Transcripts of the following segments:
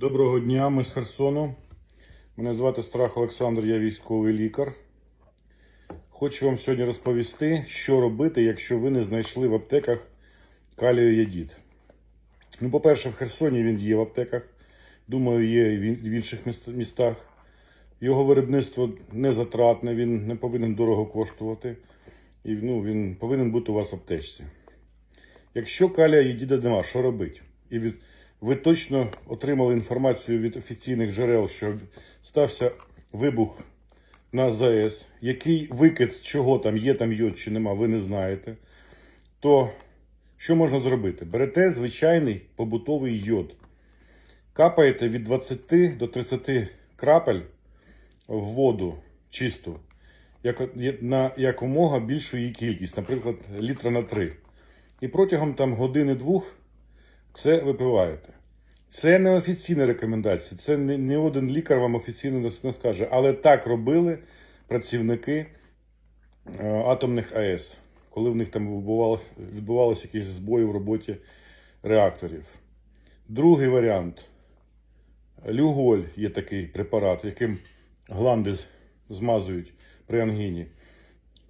Доброго дня, ми з Херсону. Мене звати Страх Олександр, я військовий лікар. Хочу вам сьогодні розповісти, що робити, якщо ви не знайшли в аптеках каліоядід. Ну, по-перше, в Херсоні він є в аптеках. Думаю, є і в інших містах. Його виробництво не затратне, він не повинен дорого коштувати. І ну, він повинен бути у вас в аптечці. Якщо калія єдіда нема, що робити? І від, ви точно отримали інформацію від офіційних джерел, що стався вибух на ЗАЕС, який викид, чого там є, там йод чи нема, ви не знаєте. То що можна зробити? Берете звичайний побутовий йод, капаєте від 20 до 30 крапель в воду чисту, як, на якомога більшу її кількість, наприклад, літра на 3. І протягом там години-двох це випиваєте. Це не офіційна рекомендація, це не, не один лікар вам офіційно не, скаже. Але так робили працівники е, атомних АЕС, коли в них там відбувалося якісь збої в роботі реакторів. Другий варіант. Люголь є такий препарат, яким гланди змазують при ангіні.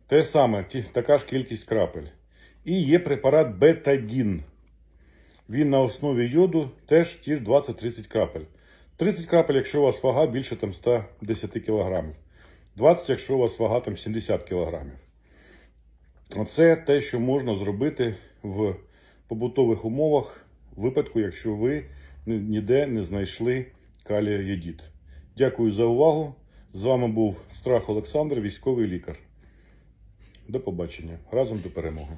Те саме, ті, така ж кількість крапель. І є препарат бетадін. Він на основі йоду теж ті ж 20-30 крапель. 30 крапель, якщо у вас вага більше там 110 кг. 20, якщо у вас вага там 70 кг. Оце те, що можна зробити в побутових умовах, в випадку, якщо ви ніде не знайшли каліоєдід. Дякую за увагу. З вами був Страх Олександр, військовий лікар. До побачення. Разом до перемоги.